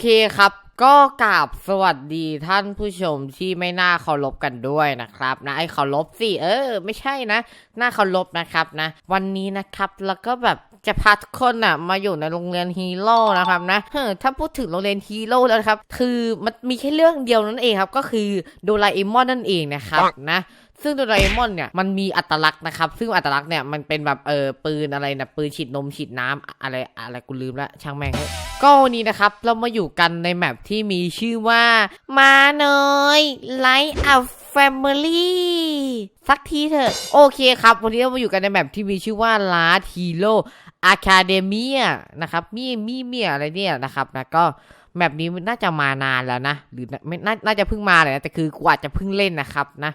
เคครับ ก็กราบสวัสดีท่านผู้ชมที่ไม่น่าเคารพกันด้วยนะครับ นะไอ้เคารพสิเออ ไม่ใช่นะน่าเคารพนะครับนะ วันนี้นะครับแล้วก็แบบจะพาทุกคนอะมาอยู่ในโรงเรียนฮีโร่นะครับนะเฮ้อถ้าพูดถึงโรงเรียนฮีโร่แล้วครับ คือมันมีแค่เรื่องเดียวนั่นเองครับ ก็คือโดราเอมอนนั่นเองนะครับนะ ซึ่งโดราเอมอนเนี่ยมันมีอัตลักษณ์นะครับ ซึ่งอัตลักษณ์เนี่ยมันเป็นแบบเออปืนอะไรนะปืนฉีดนมฉีดน้ำอะไรอะไรกูลืมละช่างแม่งก็วันนี้นะครับเรามาอยู่กันในแมปที่มีชื่อว่า มาเนยไลท์อัพแฟมิลี่สักทีเถอะ โอเคครับ วันนี้เรามาอยู่กันในแมปที่มีชื่อว่าลาทีโ o อะคาเดเมียนะครับมีมีเมียอะไรเนี่ยนะครับนะก็แมปนี้มันน่าจะมานานแล้วนะ หรือไม่นาน่าจะเพิ่งมาเลยนะแต่คือกูอาจจะเพิ่งเล่นนะครับนะ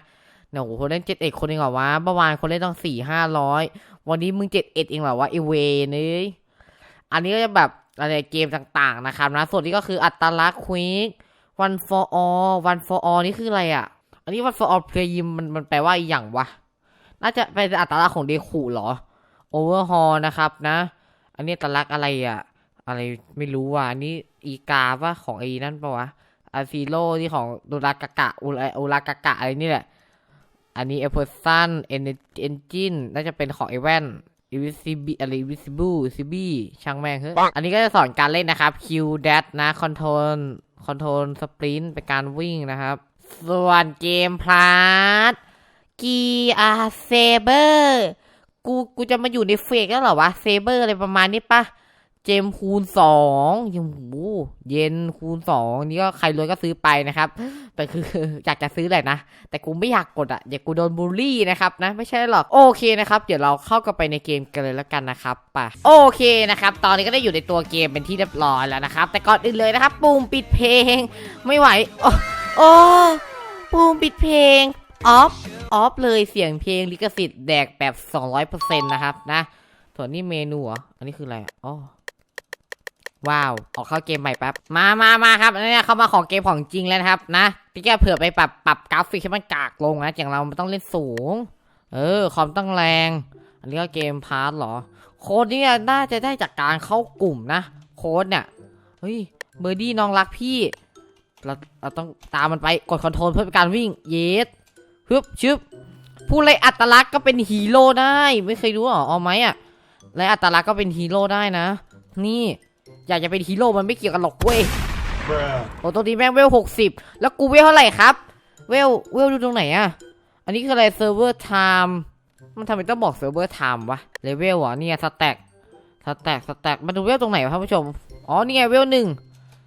เนี่ยโอ้โหคนเล่นเจ็ดเอ็ดคนเองเหรอวะเมื่อวานคนเล่นต้องสี่ห้าร้อยวันนี้มึงเจ็ดเอ็ดเองเหรอวะไอเวนี่อันนี้ก็จะแบบอะไรเกมต่างๆนะครับนะส่วนนี้ก็คืออัตลักษณ์ควิก one for all one for all นี่คืออะไรอะ อันนี้ one for all เพลยิมมันมันแปลว่าอหย่างวะ น่าจะเป็นอัตลักษณ์ของเดคูเหรอ overhaul นะครับนะ อันนี้อัตลักษณ์อะไรอะ อะไรไม่รู้ว่ะอันนี้อีกาว่าของไอ้นั่นปะวะอาซีโร่ที่ของโดรากากะอุราอุรากากะอะไรนี่แหละ อันนี้ a p p l e s u n Engine น่าจะเป็นของ e v a n Invisible อะไร Invisible CB ช่างแม่งเฮ้ยอันนี้ก็จะสอนการเล่นนะครับ Q Dash นะ Control Control Sprint เป็นการวิ่งนะครับ ส่วนเกมพลาสกีอาเซเบอร์กูกูจะมาอยู่ในเฟกแล้วเหรอวะเซเบอร์อะไรประมาณนี้ปะ เจมคูณสองยังโเย็นคูณสองนี่ก็ใครรวยก็ซื้อไปนะครับ แต่คืออยากจะซื้อแหละนะ แต่กูไม่อยากกดอะเดี๋ยวกูโดนบูลลี่นะครับนะไม่ใช่หรอก โอเคนะครับ เดี๋ยวเราเข้ากันไปในเกมกันเลยแล้วกันนะครับป่ะโอเคนะครับ ตอนนี้ก็ได้อยู่ในตัวเกมเป็นที่เรียบร้อยแล้วนะครับ แต่ก่อนอื่นเลยนะครับปุ่มปิดเพลง ไม่ไหวโอ้โอปุ่มปิดเพลงออฟออฟเลยเสียงเพลงลิขสิทธิ์แดกแบบ 200%นะครับนะส่วนนี้เมนูเหรออันนี้คืออะไรอ๋อ ว้าว ออกเข้าเกมใหม่แป๊บ มามามาครับอันนี้เข้ามาของเกมของจริงแล้วนะครับนะ พี่แกเผื่อไปปรับปรับกราฟิกให้มันกากลงนะ อย่างเรามันต้องเล่นสูง เออ คอมต้องแรง อันนี้ก็เกมพาร์ทเหรอ โค้ดเนี่ยน่าจะได้จากการเข้ากลุ่มนะ โค้ดเนี่ย เฮ้ย เบอร์ดี้น้องรักพี่ เราเราต้องตามมันไป กดคอนโทรลเพื่อเป็นการวิ่ง เยสฮึบชึบผู้ไล่อัตลักษณ์ก็เป็นฮีโร่ได้ ไม่เคยรู้หรอ เอาไหมอะไล่อัตลักษณ์ก็เป็นฮีโร่ได้นะ นี่ อยากจะเป็นฮีโร่มันไม่เกี่ยวกันหรอกเว้ย Bruh. โอ้ตัวนี้แม่งเวลหกสิบแล้วกูเวลเท่าไหร่ครับ เวลเวลดูตรงไหนอะอันนี้คืออะไรเซิร์ฟเวอร์ไทม์มันทำไมต้องบอกเซิร์ฟเวอร์ไทม์วะเลเวลเหรอเนี่ยสแต็กสแต็กสแต็กมันดูเวลตรงไหนวะท่านผู้ชมอ๋อนี่ไงเวลหนึ่ง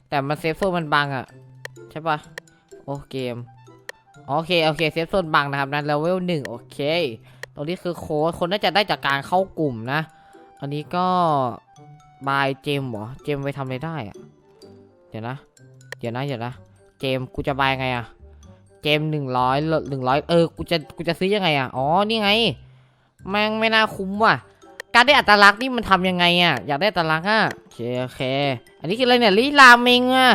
แต่มันเซฟโซนมันบังอะใช่ปะโอ้เกมโอเคโอเคเซฟโซนบังนะครับนะแล้วเวลหนึ่งโอเคตรงนี้คือโค้ดคนน่าจะได้จากการเข้ากลุ่มนะ อันนี้ก็ บายเจมเหรอ เจมไปทำอะไรได้อะเดี๋ยวนะ เดี๋ยวนะ เดี๋ยวนะ เจมส์กูจะบายไงอะเจมหนึ่งร้อยหนึ่งร้อยเออ กูจะ กูจะซื้อยังไงอะอ๋อ นี่ไง แม่งไม่น่าคุ้มว่ะ การได้อัตลักษณ์นี่มันทำยังไงอะอยากได้อัตลักษณ์อะโอเคโอเค อันนี้คืออะไรเนี่ยลิราเมงอะ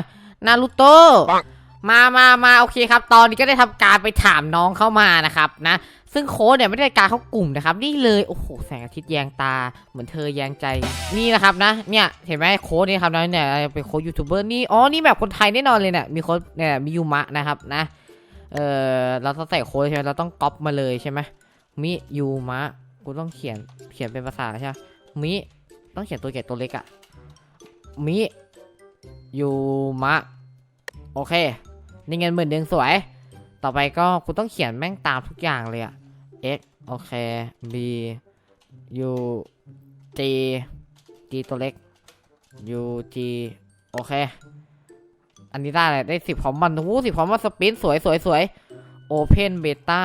นารูโตะปังมามามาโอเคครับ ตอนนี้ก็ได้ทำการไปถามน้องเข้ามานะครับนะ ซึ่งโค้ดเนี่ยไม่ได้การเข้ากลุ่มนะครับ นี่เลยโอ้โหแสงอาทิตย์แยงตาเหมือนเธอแยงใจนี่นะครับนะเนี่ยเห็นไหมโค้ดนี่ครับนะเนี่ยเป็นโค้ดยูทูบเบอร์นี่อ๋อนี่แบบคนไทยแน่นอนเลยเนี่ยมีโค้ดเนี่ยมียูมะนะครับนะเออเราต้องใส่โค้ดใช่ไหมเราต้องก๊อปมาเลยใช่ไหมมิยูมะกูต้องเขียนเขียนเป็นภาษาใช่ไหมมิต้องเขียนตัวใหญ่ตัวเล็กอะมิยูมะโอเคนี่เงินหมื่นหนึ่งสวย ต่อไปก็กูต้องเขียนแม่งตามทุกอย่างเลยอะ x โอเค b u g g ตัวเล็ก u g โอเค อันนี้ได้เลยได้สิบพร้อมมันโอ้สิบพร้อมมันสปินสวยสวยสวย open beta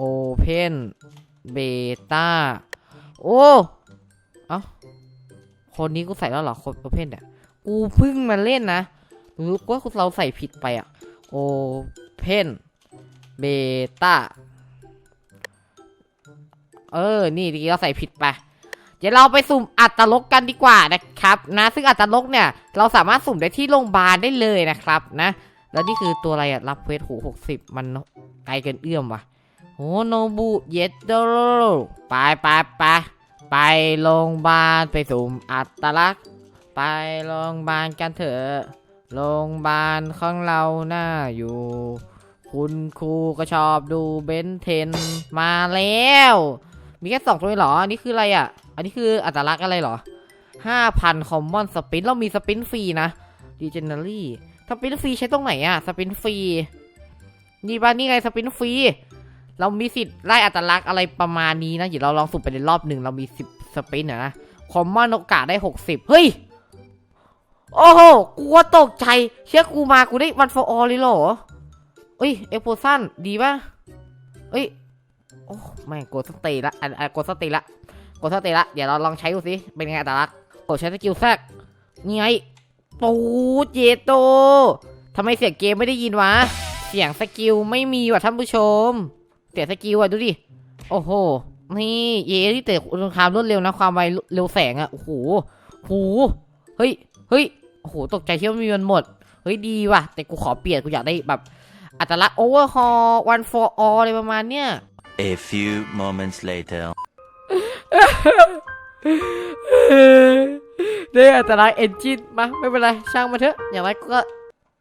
open beta โอ้ เอ้า คนนี้กูใส่แล้วเหรอ คน open เนี่ย กูเพิ่งมาเล่นนะ รู้ว่าเราใส่ผิดไปอะ open beta เออ นี่ดีเราใส่ผิดไป เดี๋ยวเราไปสุ่มอัตลกกันดีกว่านะครับนะ ซึ่งอัตลกเนี่ย เราสามารถสุ่มได้ที่โรงพยาบาลได้เลยนะครับนะ แล้วนี่คือตัวอะไรอะรับเวทหูหกสิบมันไกลเกินเอื้อมว่ะโอ้โนบุเยโดไปไปไปไปโรงพยาบาลไปสุ่มอัตลักษณ์ ไปโรงพยาบาลกันเถอะโรงพยาบาลของเราหน่าอยู่ คุณครูก็ชอบดูเบนเทนมาแล้ว มีแค่สองตัวเองเหรอ อันนี้คืออะไรอะ อันนี้คืออัตลักษณ์อะไรเหรอห้าพันคอมมอนสปินเรามีสปินฟรีนะดีเจเนอรี่สปินฟรีใช้ตรงไหนอะ สปินฟรี นี่บ้านนี่ไงสปินฟรี เรามีสิทธิ์ไล่อัตลักษณ์อะไรประมาณนี้นะ เดี๋ยวเราลองสุ่มไปในรอบหนึ่งเรามีสิบสปินนะ คอมมอนโอกาสได้หกสิบเฮ้ย โอ้โหกูว่าตกใจ เชื่อกูมากูได้วันฟอร์ออเลยเหรอเอ้ย เอโพซันดีป่ะเอ้ย โอ้ไม่กดสตย์ละอันกดสตย์ละกดสตย์ละเดี๋ยวเราลองใช้ดูสิเป็นไงอัตลักษณ์กดใช้สกิลแทรกนี่ไงปูดเจโตทำไมเสียงเกมไม่ได้ยินวะ เสียงสกิลไม่มีว่ะท่านผู้ชม เสียงสกิลอะดูดิ โอ้โห นี่เยที่เตะความรวดเร็วนะความไวเร็วแสงอะ โอ้โหโหเฮ้ย เฮ้ย โอ้โห ตกใจคิดว่ามีมันหมด เฮ้ยดีว่ะ แต่กูขอเปลี่ยนกูอยากได้แบบ อัตลักษณ์โอเวอร์ฮอลวันฟอร์อออะไรประมาณเนี้ย A few moments later. ได้อัตลักษณ์เอนจินมาไม่เป็นไรช่างมาเถอะ อย่างไรก็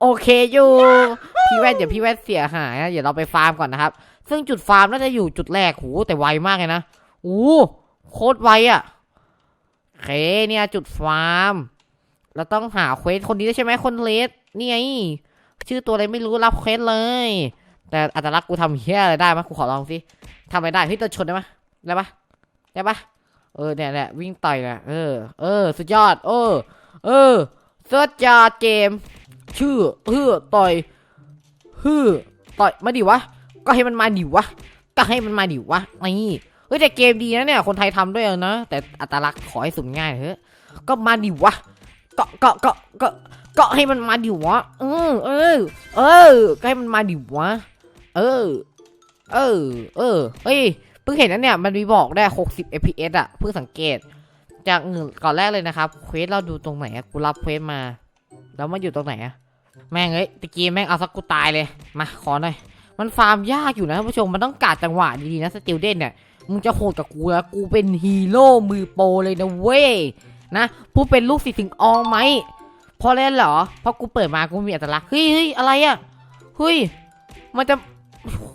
โอเคอยู่ พี่แว่นเดี๋ยวพี่แว่นเสียหายนะเดี๋ยวเราไปฟาร์มก่อนนะครับ ซึ่งจุดฟาร์มน่าจะอยู่จุดแรกโหแต่ไวมากเลยนะโอ้โคตรไวอะเคเนี่ยจุดฟาร์มเราต้องหาเควสคนนี้ใช่ไหมคนเลสนี่ไงชื่อตัวอะไรไม่รู้รับเควสเลย แต่อัตลักษณ์กูทำเฮี้ยอะไรได้ไหมกูขอลองสิทำอะไรได้เฮ้ยตัวชนได้ไหมได้ปะได้ปะเออเนี่ยเนี่ยวิ่งต่อยเนี่ยเออ เออ สุดยอด เออ เออสุดยอดเกม ชื่อเฮือต่อยฮือต่อยมาดิวะ ก็ให้มันมาดิวะ ก็ให้มันมาดิวะนี่เฮ้ยแต่เกมดีนะเนี่ยคนไทยทำด้วยนะแต่อัตลักษณ์ขอให้สุ่มง่ายเถอะก็มาดิวะก็ก็ก็ก็ก็ให้มันมาดิวะเออเออเออก็ให้มันมาดิวะ เออ เออ เออ เฮ้ย เพิ่งเห็นนะเนี่ย มันมีบอกได้ 60 fps อะเพิ่งสังเกต จากก่อนแรกเลยนะครับ เควสเราดูตรงไหนอะกูรับเควสมา แล้วมันอยู่ตรงไหนอะแม่งเอ้ย ตะกี้แม่งเอาสักกูตายเลย มา ขอหน่อย มันฟาร์มยากอยู่นะท่านผู้ชม มันต้องกาดจังหวะดีๆนะสติลเดนเนี่ย มึงจะโหดกับกูแล้วกูเป็นฮีโร่มือโปรเลยนะเว้ย นะ ผู้เป็นลูกศิษย์ถึงออไหมพอเล่นเหรอ เพราะกูเปิดมากูมีอัตลักษณ์ เฮ้ยเฮ้ยอะไรอะเฮ้ย มันจะ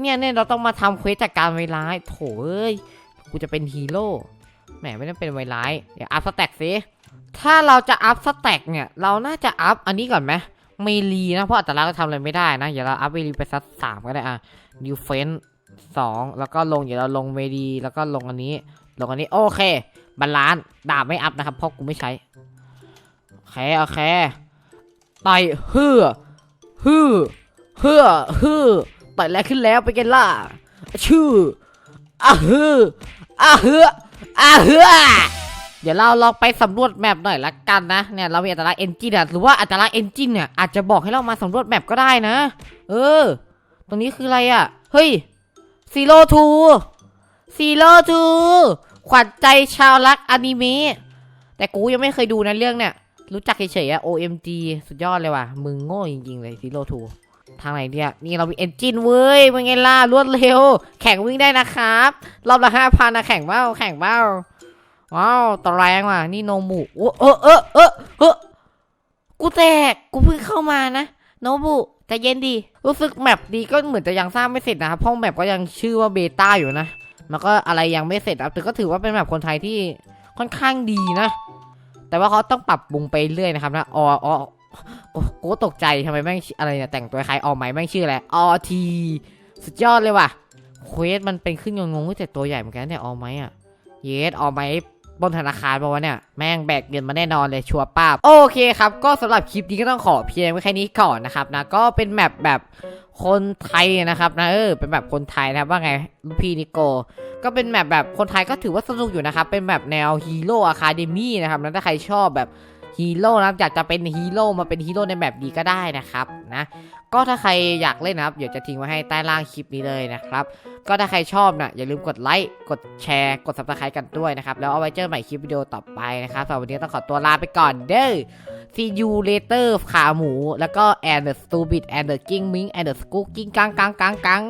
เนี่ยเนี่ยเราต้องมาทำเควสจากการไวร้ายโถเอ้ยกูจะเป็นฮีโร่แหมไม่ต้องเป็นไวร้ายเดี๋ยวอัพสแต็กสิถ้าเราจะอัพสแต็กเนี่ยเราน่าจะอัพอันนี้ก่อนไหมเมลีนะเพราะอัตลักษณ์ก็ทำอะไรไม่ได้นะเดี๋ยวเราอัพเมลีไปสักสามก็ได้อะดิวเฟนสองแล้วก็ลงเดี๋ยวเราลงเมลีแล้วก็ลงอันนี้ ลงอันนี้โอเคบาลานซ์ดาบไม่อัพนะครับเพราะกูไม่ใช้โอเคโอเคต่อยฮือฮือฮือฮือ ต่อยแรงขึ้นแล้วไปกันล่ะชื่ออะฮืออะฮืออะฮือเดี๋ยวเราลองไปสำรวจแมปหน่อยละกันนะเนี่ยเรามีอัตลักษณ์เอนจินหรือว่าอัตลักษณ์เอนจินเนี่ยอาจจะบอกให้เรามาสำรวจแมปก็ได้นะ เออ ตรงนี้คืออะไรอะ เฮ้ยซีโร่ทูซีโร่ทูขวัญใจชาวรักอนิเมะแต่กูยังไม่เคยดูนะเรื่องเนี่ย รู้จักเฉยๆอะ OMG สุดยอดเลยว่ะ มึงโง่จริงๆเลยซีโร่ทู ทางไหนเนี่ยนี่เรามีเอนจินเว้ยเป็นไงล่ะรวดเร็ว แข่งวิ่งได้นะครับ รอบละห้าพันนะแข่งเบ้าแข่งเบ้าว้าวตแรงว่ะนี่โนมุโอ้เออเออเออเออกูแตกกูเพิ่งเข้ามานะโนบุใจเย็นดี รู้สึกแมปดีก็เหมือนจะยังสร้างไม่เสร็จนะครับเพราะแมปก็ยังชื่อว่าเบต้าอยู่นะมันก็อะไรยังไม่เสร็จครับแต่ก็ถือว่าเป็นแมปคนไทยที่ค่อนข้างดีนะ แต่ว่าเขาต้องปรับปรุงไปเรื่อยนะครับนะอออ โอ้กูตกใจทำไมแม่งอะไรเนี่ยแต่งตัวคล้ายออไหมแม่งชื่ออะไรออทีสุดยอดเลยว่ะเควสมันเป็นขึ้นงงๆแต่ตัวใหญ่เหมือนกันเนี่ยออไหมอะเยสออไหมบนธนาคารบอกว่าเนี่ยแม่งแบกเงินมาแน่นอนเลยชัวร์ป้าโอเคครับ ก็สำหรับคลิปนี้ก็ต้องขอเพียงไว้แค่นี้ก่อนนะครับนะก็เป็นแมปแบบคนไทยนะครับนะเออเป็นแบบคนไทยนะครับว่าไงลูกพี่นิโก ก็เป็นแมปแบบคนไทยก็ถือว่าสนุกอยู่นะครับเป็นแบบแนวฮีโร่อะคาเดมี่นะครับนะถ้าใครชอบแบบ ฮีโร่นะครับอยากจะเป็นฮีโร่มาเป็นฮีโร่ในแบบดีก็ได้นะครับนะก็ถ้าใครอยากเล่นนะครับเดี๋ยวจะทิ้งไว้ให้ใต้ล่างคลิปนี้เลยนะครับ ก็ถ้าใครชอบนะอย่าลืมกดไลค์กดแชร์กด subscribe กันด้วยนะครับ แล้วเอาไว้เจอใหม่คลิปวิดีโอต่อไปนะครับสำหรับวันนี้ต้องขอตัวลาไปก่อนเด้อ see you later ขาหมู แล้วก็ and the stupid and the king ming and the scook king กังกังกังกัง